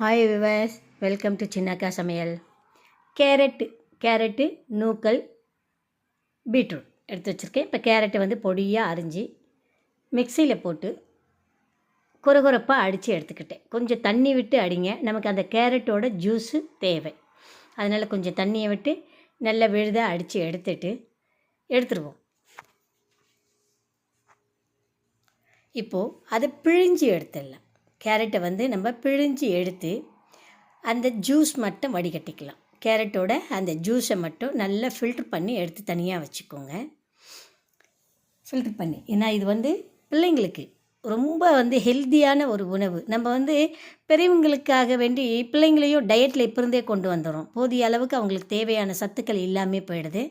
Hi viewers welcome to Chinnakka Samayal carrot carrot நூக்கல் beetroot எடுத்து வச்சுருக்கேன். இப்போ கேரட்டை வந்து பொடியாக அரிஞ்சு மிக்சியில் போட்டு குறகுறப்பாக அடித்து எடுத்துக்கிட்டேன். கொஞ்சம் தண்ணி விட்டு அடிங்க. நமக்கு அந்த கேரட்டோட ஜூஸு தேவை. அதனால் கொஞ்சம் தண்ணியை விட்டு நல்ல விழுதாக அடித்து எடுத்துட்டு எடுத்துருவோம். இப்போது அதை பிழிஞ்சு எடுத்துடலாம். கேரட்டை வந்து நம்ம பிழிஞ்சு எடுத்து அந்த ஜூஸ் மட்டும் வடிகட்டிக்கலாம். கேரட்டோட அந்த ஜூஸை மட்டும் நல்லா ஃபில்ட்ரு பண்ணி எடுத்து தனியாக வச்சுக்கோங்க. ஃபில்ட்ரு பண்ணி. ஏன்னா இது வந்து பிள்ளைங்களுக்கு ரொம்ப வந்து ஹெல்த்தியான ஒரு உணவு. நம்ம வந்து பெரியவங்களுக்காக வேண்டி பிள்ளைங்களையும் டயட்டில் இப்போ இருந்தே கொண்டு வந்துடுறோம். போதிய அளவுக்கு அவங்களுக்கு தேவையான சத்துக்கள் இல்லாமல் போயிடுது.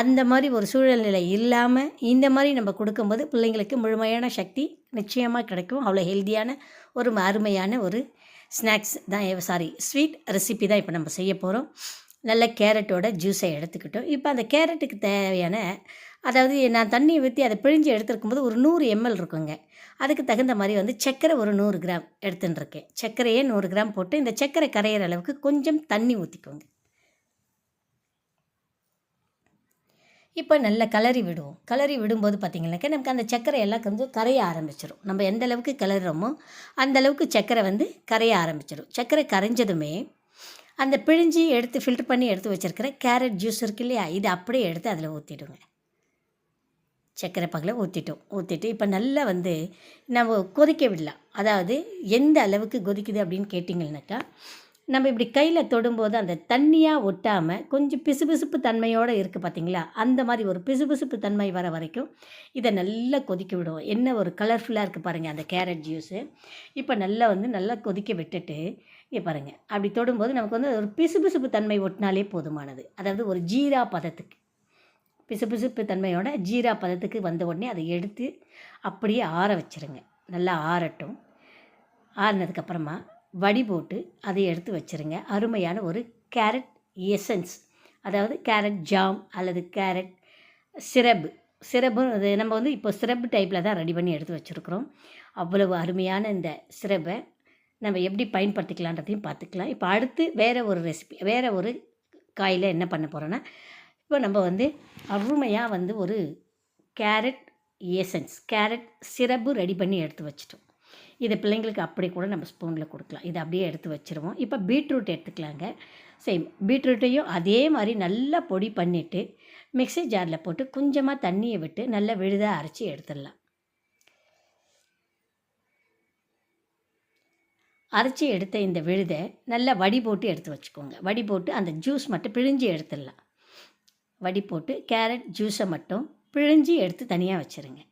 அந்த மாதிரி ஒரு சூழ்நிலை இல்லாமல் இந்த மாதிரி நம்ம கொடுக்கும்போது பிள்ளைங்களுக்கு முழுமையான சக்தி நிச்சயமாக கிடைக்கும். அவ்வளோ ஹெல்த்தியான ஒரு அருமையான ஒரு ஸ்நாக்ஸ் தான் சாரி ஸ்வீட் ரெசிபி தான் இப்போ நம்ம செய்ய போகிறோம் நல்ல கேரட்டோட ஜூஸை எடுத்துக்கிட்டோம். இப்போ அந்த கேரட்டுக்கு தேவையான அதாவது நான் தண்ணியை ஊற்றி அதை பிழிஞ்சு எடுத்துருக்கும்போது ஒரு நூறு எம்எல் இருக்குங்க. அதுக்கு தகுந்த மாதிரி வந்து சர்க்கரை ஒரு நூறு கிராம் எடுத்துன்னு இருக்கேன். சர்க்கரையே நூறு கிராம் போட்டு இந்த சர்க்கரை கரையிற அளவுக்கு கொஞ்சம் தண்ணி ஊற்றிக்கோங்க இப்போ நல்லா கலரி விடுவோம். கலரி விடும்போது பார்த்திங்கனாக்கா நமக்கு அந்த சர்க்கரை எல்லாம் கொஞ்சம் கரைய ஆரம்பிச்சிடும் நம்ம எந்த அளவுக்கு கலர்றோமோ அந்த அளவுக்கு சர்க்கரை வந்து கரைய ஆரம்பிச்சிடும் சர்க்கரை கரைஞ்சதுமே அந்த பிழிஞ்சி எடுத்து ஃபில்டர் பண்ணி எடுத்து வச்சுருக்கிற கேரட் ஜூஸ் இருக்கு இல்லையா? இது அப்படியே எடுத்து அதில் ஊற்றிடுங்க சர்க்கரை பகில் ஊற்றிட்டோம் ஊற்றிட்டு இப்போ நல்லா வந்து நம்ம கொதிக்க விடலாம். அதாவது எந்த அளவுக்கு கொதிக்குது அப்படின்னு கேட்டிங்கன்னாக்கா நம்ம இப்படி கையில் தொடும்போது அந்த தண்ணியாக ஒட்டாமல் கொஞ்சம் பிசுபிசுப்பு தன்மையோடு இருக்குது பார்த்தீங்களா அந்த மாதிரி ஒரு பிசுபிசுப்பு தன்மை வர வரைக்கும் இதை நல்லா கொதிக்க விடுவோம் என்ன ஒரு கலர்ஃபுல்லாக இருக்குது பாருங்கள் அந்த கேரட் ஜூஸு இப்போ நல்லா வந்து நல்லா கொதிக்க விட்டுட்டு இங்கே பாருங்கள் அப்படி தொடும்போது நமக்கு வந்து ஒரு பிசுபிசுப்பு தன்மை ஒட்டினாலே போதுமானது. அதாவது ஒரு ஜீரா பதத்துக்கு பிசுபிசுப்பு தன்மையோட ஜீரா பதத்துக்கு வந்த உடனே அதை எடுத்து அப்படியே ஆற வச்சுருங்க. நல்லா ஆறட்டும். ஆறினதுக்கப்புறமா வடி போட்டு அதை எடுத்து வச்சுருங்க. அருமையான ஒரு கேரட் எசன்ஸ். அதாவது கேரட் ஜாம் அல்லது கேரட் சிரப்பு சிரப்பு அது நம்ம வந்து இப்போ சிரப்பு டைப்பில் தான் ரெடி பண்ணி எடுத்து வச்சுருக்குறோம். அவ்வளவு அருமையான இந்த சிரப்பை நம்ம எப்படி பயன்படுத்திக்கலான்றதையும் பார்த்துக்கலாம். இப்போ அடுத்து வேறு ஒரு ரெசிபி வேறு ஒரு காயில் என்ன பண்ண போகிறோன்னா இப்போ நம்ம வந்து அருமையாக வந்து ஒரு carrot essence carrot syrup ready பண்ணி எடுத்து வச்சிட்டோம். இதை பிள்ளைங்களுக்கு அப்படி கூட நம்ம ஸ்பூனில் கொடுக்கலாம். இதை அப்படியே எடுத்து வச்சுருவோம். இப்போ பீட்ரூட் எடுத்துக்கலாங்க. சேம் பீட்ரூட்டையும் அதே மாதிரி நல்லா பொடி பண்ணிவிட்டு மிக்ஸி ஜாரில் போட்டு கொஞ்சமாக தண்ணியை விட்டு நல்லா விழுதாக அரைச்சி எடுத்துடலாம். அரைச்சி எடுத்த இந்த விழுதை நல்லா வடி போட்டு எடுத்து வச்சுக்கோங்க. வடி போட்டு அந்த ஜூஸ் மட்டும் பிழிஞ்சு எடுத்துடலாம். வடி போட்டு கேரட் ஜூஸை மட்டும் பிழிஞ்சு எடுத்து தனியாக வச்சுருங்க.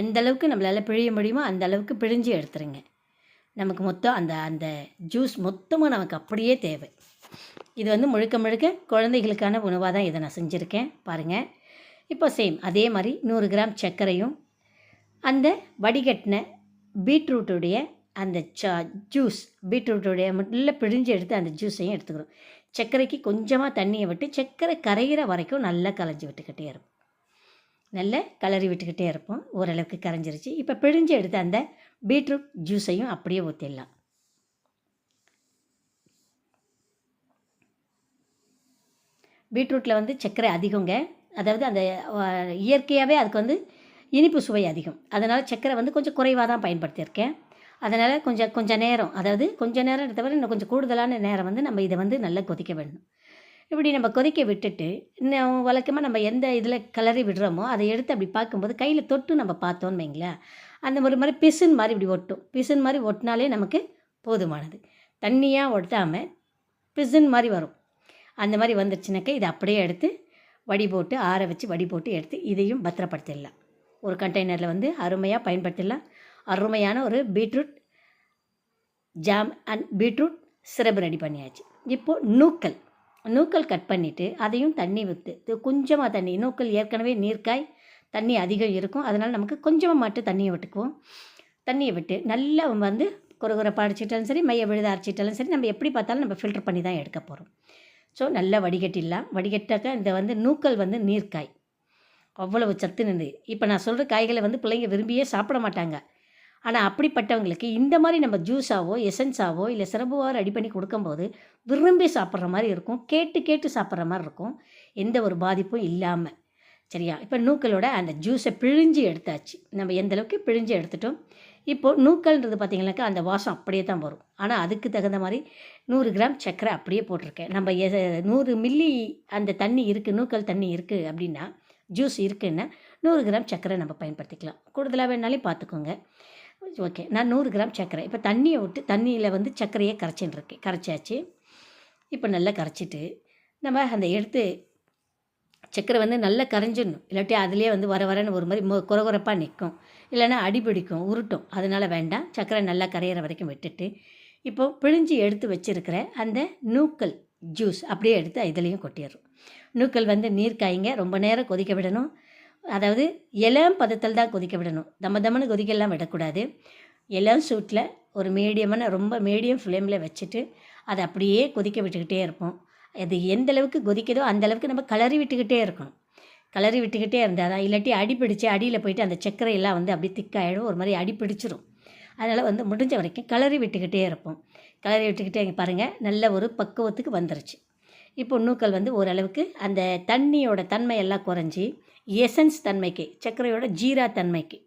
எந்த அளவுக்கு நம்மளால் பிழிய முடியுமோ அந்த அளவுக்கு பிழிஞ்சு எடுத்துருங்க. நமக்கு மொத்தம் அந்த அந்த ஜூஸ் மொத்தமாக நமக்கு அப்படியே தேவை. இது வந்து முழுக்க முழுக்க குழந்தைகளுக்கான உணவாக தான் இதை நான் செஞ்சுருக்கேன். பாருங்கள் இப்போ சேம் அதே மாதிரி நூறு கிராம் சர்க்கரையும் அந்த வடிகட்டின பீட்ரூட்டுடைய அந்த சா ஜூஸ் பீட்ரூட்டுடைய நல்ல பிழிஞ்சு எடுத்து அந்த ஜூஸையும் எடுத்துக்கிறோம் சர்க்கரைக்கு கொஞ்சமாக தண்ணியை விட்டு சர்க்கரை கரைகிற வரைக்கும் நல்லா கலைஞ்சி விட்டுக்கிட்டே இருக்கும். நல்ல கலரி விட்டுக்கிட்டே இருப்போம். ஓரளவுக்கு கரைஞ்சிருச்சு. இப்போ பிழிஞ்சு எடுத்த அந்த பீட்ரூட் ஜூஸையும் அப்படியே ஊற்றிடலாம் பீட்ரூட்டில் வந்து சர்க்கரை அதிகங்க. அதாவது அந்த இயற்கையாகவே அதுக்கு வந்து இனிப்பு சுவை அதிகம். அதனால் சர்க்கரை வந்து கொஞ்சம் குறைவாக தான் பயன்படுத்தியிருக்கேன். அதனால் கொஞ்சம் கொஞ்சம் நேரம் அதாவது கொஞ்சம் நேரம் தவிர இன்னும் கொஞ்சம் கூடுதலான நேரம் வந்து நம்ம இதை வந்து நல்லா கொதிக்க வேணும் இப்படி நம்ம கொதிக்க விட்டுட்டு இன்னும் வழக்கமாக நம்ம எந்த இதில் கிளறி விடுறோமோ அதை எடுத்து அப்படி பார்க்கும்போது கையில் தொட்டு நம்ம பார்த்தோன்னு வைங்களேன் அந்த ஒரு மாதிரி பிசுன் மாதிரி இப்படி ஒட்டும். பிசுன் மாதிரி ஒட்டினாலே நமக்கு போதுமானது. தண்ணியாக ஒட்டாமல் பிசுன் மாதிரி வரும். அந்த மாதிரி வந்துருச்சுனாக்கா இதை அப்படியே எடுத்து வடி போட்டு ஆற வச்சு வடி போட்டு எடுத்து இதையும் பத்திரப்படுத்திடலாம். ஒரு கண்டெய்னரில் வந்து அருமையாக பயன்படுத்திடலாம். அருமையான ஒரு beetroot jam and beetroot syrup ready பண்ணியாச்சு. இப்போது நூக்கல். நூக்கல் கட் பண்ணிவிட்டு அதையும் தண்ணி விற்று கொஞ்சமாக தண்ணி நூக்கல் ஏற்கனவே நீர்க்காய் தண்ணி அதிகம் இருக்கும். அதனால் நமக்கு கொஞ்சமாக மட்டும் தண்ணியை விட்டுக்குவோம். தண்ணியை விட்டு நல்லா வந்து குறை குறைப்பாக அடிச்சிட்டாலும் சரி மைய விழுத அரைச்சிட்டாலும் சரி நம்ம எப்படி பார்த்தாலும் நம்ம ஃபில்டர் பண்ணி தான் எடுக்க போகிறோம் ஸோ நல்லா வடிகட்டிடலாம். வடிகட்டாக்கா இந்த வந்து நூக்கல் வந்து நீர்க்காய். அவ்வளவு சத்து நின்று இப்போ நான் சொல்கிற காய்களை வந்து பிள்ளைங்க விரும்பியே சாப்பிட மாட்டாங்க. ஆனால் அப்படிப்பட்டவங்களுக்கு இந்த மாதிரி நம்ம ஜூஸாவோ எசன்ஸாவோ இல்லை சிறப்புவாக ரெடி பண்ணி கொடுக்கும்போது விரும்பி சாப்பிட்ற மாதிரி இருக்கும் கேட்டு கேட்டு சாப்பிட்ற மாதிரி இருக்கும். எந்த ஒரு பாதிப்பும் இல்லாமல் சரியா? இப்போ நூக்கலோட அந்த ஜூஸை பிழிஞ்சு எடுத்தாச்சு. நம்ம எந்த அளவுக்கு பிழிஞ்சு எடுத்துட்டோம்? இப்போது நூக்கல்ன்றது பார்த்திங்கனாக்கா அந்த வாசம் அப்படியே தான் வரும். ஆனால் அதுக்கு தகுந்த மாதிரி நூறு கிராம் சர்க்கரை அப்படியே போட்டிருக்கேன். நம்ம எ- நூறு மில்லி அந்த தண்ணி இருக்குது நூக்கல் தண்ணி இருக்குது அப்படின்னா ஜூஸ் இருக்குன்னா நூறு கிராம் சர்க்கரை நம்ம பயன்படுத்திக்கலாம். கூடுதலாக வேணாலும் பார்த்துக்கோங்க ஓகே நான் நூறு கிராம் சர்க்கரை. இப்போ தண்ணியை விட்டு தண்ணியில் வந்து சர்க்கரையை கரைச்சின்னு இருக்கேன் கரைச்சாச்சு. இப்போ நல்லா கரைச்சிட்டு நம்ம அந்த எடுத்து சர்க்கரை வந்து நல்லா கரைஞ்சிடணும். இல்லாட்டி அதுலேயே வந்து வர வரன்னு ஒரு மாதிரி மொ குறகுறப்பாக நிற்கும். இல்லைன்னா அடிபிடிக்கும் உருட்டும். அதனால் வேண்டாம். சர்க்கரை நல்லா கரையிற வரைக்கும் விட்டுட்டு இப்போ பிழிஞ்சு எடுத்து வச்சுருக்கிற அந்த நூக்கல் ஜூஸ் அப்படியே எடுத்து இதுலேயும் கொட்டிடுறோம். நூக்கல் வந்து நீர் காய்ங்க ரொம்ப நேரம் கொதிக்க விடணும். அதாவது இளம் பதத்தில் தான் கொதிக்க விடணும். தம்ம தம்மன்னு கொதிக்கலாம் விடக்கூடாது. இளம் சூட்டில் ஒரு மீடியமான ரொம்ப மீடியம் ஃப்ளேமில் வச்சுட்டு அதை அப்படியே கொதிக்க விட்டுக்கிட்டே இருப்போம். அது எந்த அளவுக்கு கொதிக்குதோ அந்த அளவுக்கு நம்ம கலரி விட்டுக்கிட்டே இருக்கணும். கலரி விட்டுக்கிட்டே இருந்தால் தான் இல்லாட்டி அடிப்பிடிச்சு அடியில் போயிட்டு அந்த சர்க்கரையெல்லாம் வந்து அப்படியே திக்காயிடும் ஒரு மாதிரி அடி பிடிச்சிரும். அதனால் வந்து முடிஞ்ச வரைக்கும் கலரி விட்டுக்கிட்டே இருப்போம். கலரி விட்டுக்கிட்டே இங்கே பாருங்கள் நல்ல ஒரு பக்குவத்துக்கு வந்துருச்சு. இப்போ நூக்கல் வந்து ஓரளவுக்கு அந்த தண்ணியோட தன்மை எல்லாம் குறைஞ்சி எசன்ஸ் தன்மைக்கு சர்க்கரையோட ஜீரா தன்மைக்கு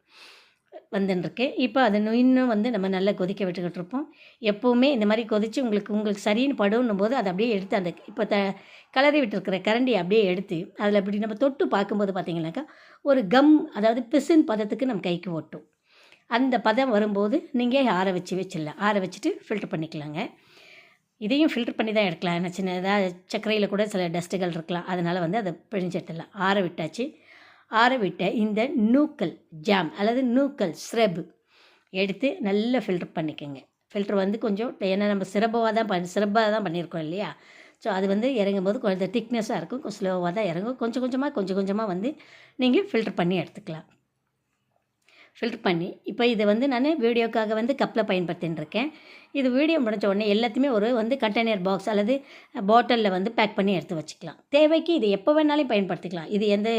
வந்துருக்கு இப்போ அதை இன்னும் இன்னும் வந்து நம்ம நல்லா கொதிக்க விட்டுக்கிட்டு இருப்போம். எப்போவுமே இந்த மாதிரி கொதித்து உங்களுக்கு உங்களுக்கு சரின்னு படுன்னும் போது அதை அப்படியே எடுத்து அந்த இப்போ த கலரி விட்டுருக்கிற கரண்டியை அப்படியே எடுத்து அதில் இப்படி நம்ம தொட்டு பார்க்கும்போது பார்த்தீங்கன்னாக்கா ஒரு கம் அதாவது பிசின் பதத்துக்கு நம்ம கைக்கு ஒட்டும். அந்த பதம் வரும்போது நீங்கள் ஆற வச்சு வச்சிடலாம். ஆற வச்சுட்டு ஃபில்டர் பண்ணிக்கலாங்க. இதையும் ஃபில்டர் பண்ணி தான் எடுக்கலாம் ஏன்னா சின்னதாக சர்க்கரையில் கூட சில டஸ்ட்டுகள் இருக்கலாம். அதனால் வந்து அதை பிழிஞ்சு எடுத்துடலாம் ஆற விட்டாச்சு. ஆற விட்ட இந்த நூக்கல் ஜாம் அல்லது நூக்கல் ஸ்ரப் எடுத்து நல்லா ஃபில்டர் பண்ணிக்கோங்க. ஃபில்டர் வந்து கொஞ்சம் ஏன்னா நம்ம சிறப்பாக தான் பண்ணி சிறப்பாக தான் பண்ணியிருக்கோம் இல்லையா? ஸோ அது வந்து இறங்கும் போது கொஞ்சம் திக்னஸாக இருக்கும். ஸ்லோவாக தான் இறங்கும். கொஞ்சம் கொஞ்சமாக கொஞ்சம் கொஞ்சமாக வந்து நீங்கள் ஃபில்டர் பண்ணி எடுத்துக்கலாம். ஃபில்டர் பண்ணி இப்போ இதை வந்து நான் வீடியோக்காக வந்து கப்பில் பயன்படுத்தின்னு இருக்கேன் இது வீடியோ முடிஞ்ச உடனே எல்லாத்தையுமே ஒரு வந்து கண்டெய்னர் பாக்ஸ் அல்லது பாட்டிலில் வந்து பேக் பண்ணி எடுத்து வச்சுக்கலாம். தேவைக்கு இது எப்போ வேணாலும் பயன்படுத்திக்கலாம். இது எந்த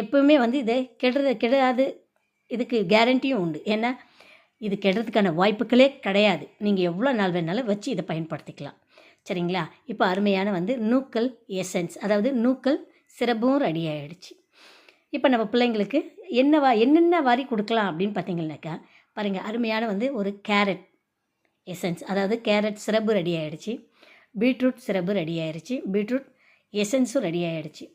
எப்பவுமே வந்து இது கெடுறது கெடாது. இதுக்கு கேரண்டியும் உண்டு. ஏன்னா இது கெடுறதுக்கான வாய்ப்புகளே கிடையாது. நீங்கள் எவ்வளோ நாள் வேணாலும் வச்சு இதை பயன்படுத்திக்கலாம். சரிங்களா? இப்போ அருமையான வந்து நூக்கல் எசன்ஸ் அதாவது நூக்கல் சிறப்பும் ரெடி ஆகிடுச்சு இப்போ நம்ம பிள்ளைங்களுக்கு என்னவா என்னென்ன வாரி கொடுக்கலாம் அப்படின்னு பார்த்தீங்கன்னாக்கா பாருங்கள் அருமையான வந்து ஒரு கேரட் எசன்ஸ் அதாவது கேரட் சிரப்பு ரெடி ஆகிடுச்சு பீட்ரூட் சிரப்பு ரெடி ஆகிடுச்சு பீட்ரூட் எசன்ஸும் ரெடி ஆகிடுச்சு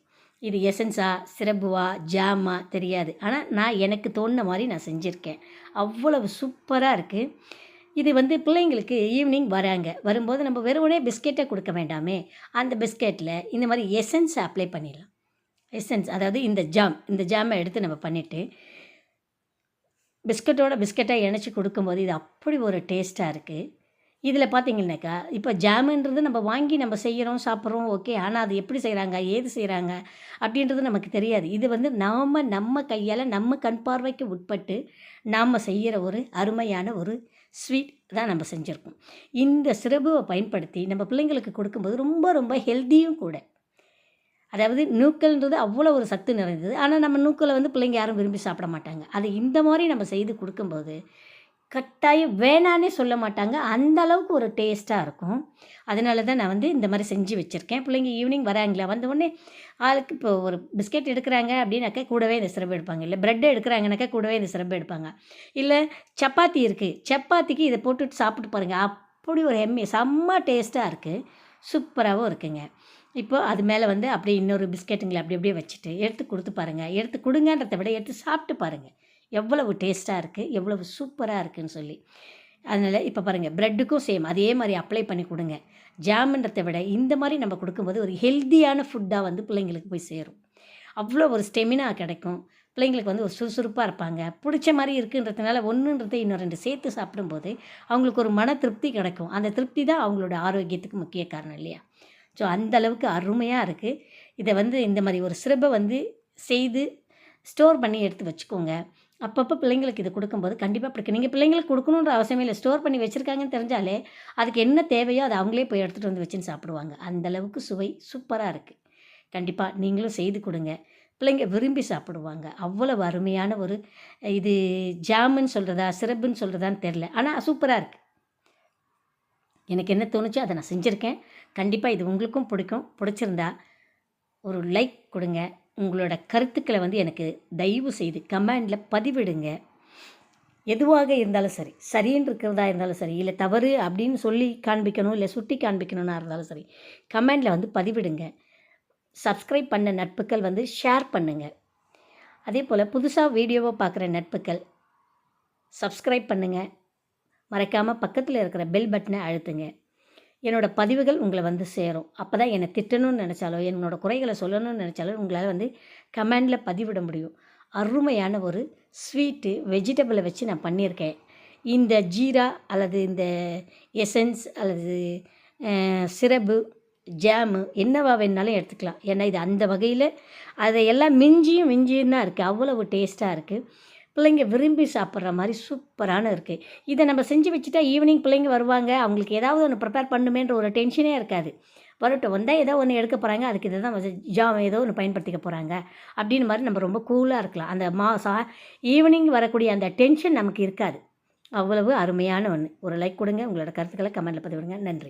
இது எசன்ஸா சிரப்புவா ஜாமா தெரியாது. ஆனால் நான் எனக்கு தோணுன மாதிரி நான் செஞ்சுருக்கேன். அவ்வளவு சூப்பராக இருக்குது இது வந்து பிள்ளைங்களுக்கு ஈவினிங் வராங்க. வரும்போது நம்ம வெறுமனே பிஸ்கெட்டை கொடுக்க வேண்டாமே. அந்த பிஸ்கெட்டில் இந்த மாதிரி எசன்ஸ் அப்ளை பண்ணிடலாம். எசன்ஸ் அதாவது இந்த ஜாம் இந்த ஜாமை எடுத்து நம்ம பண்ணிவிட்டு பிஸ்கட்டோட பிஸ்கட்டாக இணைச்சி கொடுக்கும்போது இது அப்படி ஒரு டேஸ்ட்டாக இருக்குது இதில் பார்த்தீங்கன்னாக்கா இப்போ ஜாமுன்றது நம்ம வாங்கி நம்ம செய்கிறோம் சாப்பிட்றோம் ஓகே ஆனால் அது எப்படி செய்கிறாங்க ஏது செய்கிறாங்க அப்படின்றது நமக்கு தெரியாது. இது வந்து நாம் நம்ம கையால் நம்ம கண் பார்வைக்கு உட்பட்டு நாம் செய்கிற ஒரு அருமையான ஒரு ஸ்வீட் தான் நம்ம செஞ்சுருக்கோம். இந்த சிறப்புவை பயன்படுத்தி நம்ம பிள்ளைங்களுக்கு கொடுக்கும்போது ரொம்ப ரொம்ப ஹெல்த்தியும் கூட அதாவது நூக்கல்ன்றது அவ்வளோ ஒரு சத்து நிறைந்தது. ஆனால் நம்ம நூக்கலை வந்து பிள்ளைங்க யாரும் விரும்பி சாப்பிட மாட்டாங்க. அது இந்த மாதிரி நம்ம செய்து கொடுக்கும்போது கட்டாயம் வேணான்னே சொல்ல மாட்டாங்க. அந்த அளவுக்கு ஒரு டேஸ்ட்டாக இருக்கும். அதனால தான் நான் வந்து இந்த மாதிரி செஞ்சு வச்சுருக்கேன். பிள்ளைங்க ஈவினிங் வராங்களா? வந்த உடனே ஆளுக்கு இப்போ ஒரு பிஸ்கெட் எடுக்கிறாங்க அப்படின்னாக்கா கூடவே இந்த சிறப்பு எடுப்பாங்க. இல்லை ப்ரெட் எடுக்கிறாங்கனாக்கா கூடவே இந்த சிறப்பு எடுப்பாங்க. இல்லை சப்பாத்தி இருக்குது சப்பாத்திக்கு இதை போட்டுட்டு சாப்பிட்டு பாருங்கள் அப்படி ஒரு எம்ஏ செம்ம டேஸ்ட்டாக இருக்குது சூப்பராகவும் இருக்குங்க. இப்போது அது மேலே வந்து அப்படியே இன்னொரு பிஸ்கெட்டுங்களை அப்படி அப்படியே வச்சுட்டு எடுத்து கொடுத்து பாருங்கள் எடுத்து கொடுங்கன்றதை விட எடுத்து சாப்பிட்டு பாருங்கள் எவ்வளவு டேஸ்ட்டாக இருக்குது எவ்வளவு சூப்பராக இருக்குதுன்னு சொல்லி. அதனால் இப்போ பாருங்கள் ப்ரெட்டுக்கும் சேம். அதே மாதிரி அப்ளை பண்ணி கொடுங்க. ஜாமுன்றதை விட இந்த மாதிரி நம்ம கொடுக்கும்போது ஒரு ஹெல்த்தியான ஃபுட்டாக வந்து பிள்ளைங்களுக்கு போய் சேரும். அவ்வளோ ஒரு ஸ்டெமினா கிடைக்கும். பிள்ளைங்களுக்கு வந்து ஒரு சுறுசுறுப்பாக இருப்பாங்க. பிடிச்ச மாதிரி இருக்குன்றதுனால ஒன்றுன்றதை இன்னும் ரெண்டு சேர்த்து சாப்பிடும்போது அவங்களுக்கு ஒரு மன திருப்தி கிடைக்கும். அந்த திருப்தி தான் அவங்களோட ஆரோக்கியத்துக்கு முக்கிய காரணம் இல்லையா? ஸோ அந்த அளவுக்கு அருமையாக இருக்குது இதை வந்து இந்த மாதிரி ஒரு சிறப்பை வந்து செய்து ஸ்டோர் பண்ணி எடுத்து வச்சுக்கோங்க. அப்பப்போ பிள்ளைங்களுக்கு இது கொடுக்கும்போது கண்டிப்பாக பிடிக்கும். நீங்கள் பிள்ளைங்களுக்கு கொடுக்கணுன்ற அவசியமே இல்லை. ஸ்டோர் பண்ணி வச்சுருக்காங்கன்னு தெரிஞ்சாலே அதுக்கு என்ன தேவையோ அதை அவங்களே போய் எடுத்துகிட்டு வந்து வச்சுன்னு சாப்பிடுவாங்க. அந்த அளவுக்கு சுவை சூப்பராக இருக்குது கண்டிப்பாக நீங்களும் செய்து கொடுங்க. பிள்ளைங்க விரும்பி சாப்பிடுவாங்க. அவ்வளோ அருமையான ஒரு இது ஜாமுன்னு சொல்கிறதா சிறப்புன்னு சொல்கிறதான்னு தெரில ஆனால் சூப்பராக இருக்குது எனக்கு என்ன தோணுச்சோ அதை நான் செஞ்சுருக்கேன். கண்டிப்பாக இது உங்களுக்கும் பிடிக்கும். பிடிச்சிருந்தா ஒரு லைக் கொடுங்க. உங்களோட கருத்துக்களை வந்து எனக்கு தயவு செய்து கமெண்டில் பதிவிடுங்க. எதுவாக இருந்தாலும் சரி சரின்னு இருக்கிறதா இருந்தாலும் சரி இல்லை தவறு அப்படின்னு சொல்லி காண்பிக்கணும் இல்லை சுட்டி காண்பிக்கணும்னா இருந்தாலும் சரி கமெண்டில் வந்து பதிவிடுங்க. சப்ஸ்கிரைப் பண்ண நட்புகள் வந்து ஷேர் பண்ணுங்கள் அதே போல் புதுசாக வீடியோவை பார்க்குற நட்புகள் சப்ஸ்கிரைப் பண்ணுங்கள் மறக்காமல் பக்கத்தில் இருக்கிற பெல் பட்டனை அழுத்துங்க. என்னோடய பதிவுகள் உங்களை வந்து சேரும். அப்போ தான் என்னை திட்டணும்னு நினச்சாலோ என்னோடய குறைகளை சொல்லணும்னு நினச்சாலோ உங்களால் வந்து கமெண்டில் பதிவிட முடியும். அருமையான ஒரு ஸ்வீட்டு வெஜிடபிளை வச்சு நான் பண்ணியிருக்கேன். இந்த ஜீரா அல்லது இந்த எசன்ஸ் அல்லது சிரப்பு ஜாமு என்னவா வேணாலும் எடுத்துக்கலாம். ஏன்னா இது அந்த வகையில் அதையெல்லாம் மிஞ்சியும் மிஞ்சியும் தான் இருக்குது அவ்வளவு டேஸ்ட்டாக இருக்குது பிள்ளைங்க விரும்பி சாப்பிட்ற மாதிரி சூப்பரான இருக்குது இதை நம்ம செஞ்சு வச்சுட்டா ஈவினிங் பிள்ளைங்க வருவாங்க. அவங்களுக்கு ஏதாவது ஒன்று ப்ரிப்பேர் பண்ணுமேன்ற ஒரு டென்ஷனே இருக்காது. வரட்டும் வந்தால் ஏதோ ஒன்று எடுக்க போகிறாங்க அதுக்கு இதை தான் ஜாம் ஏதோ ஒன்று பயன்படுத்திக்க போகிறாங்க அப்படின்னு மாதிரி நம்ம ரொம்ப கூலாக இருக்கலாம். அந்த மா சா ஈவினிங் வரக்கூடிய அந்த டென்ஷன் நமக்கு இருக்காது. அவ்வளவு அருமையான ஒன்று ஒரு லைக் கொடுங்க. உங்களோட கருத்துக்களை கமெண்டில் பதிவிடுங்க. நன்றி.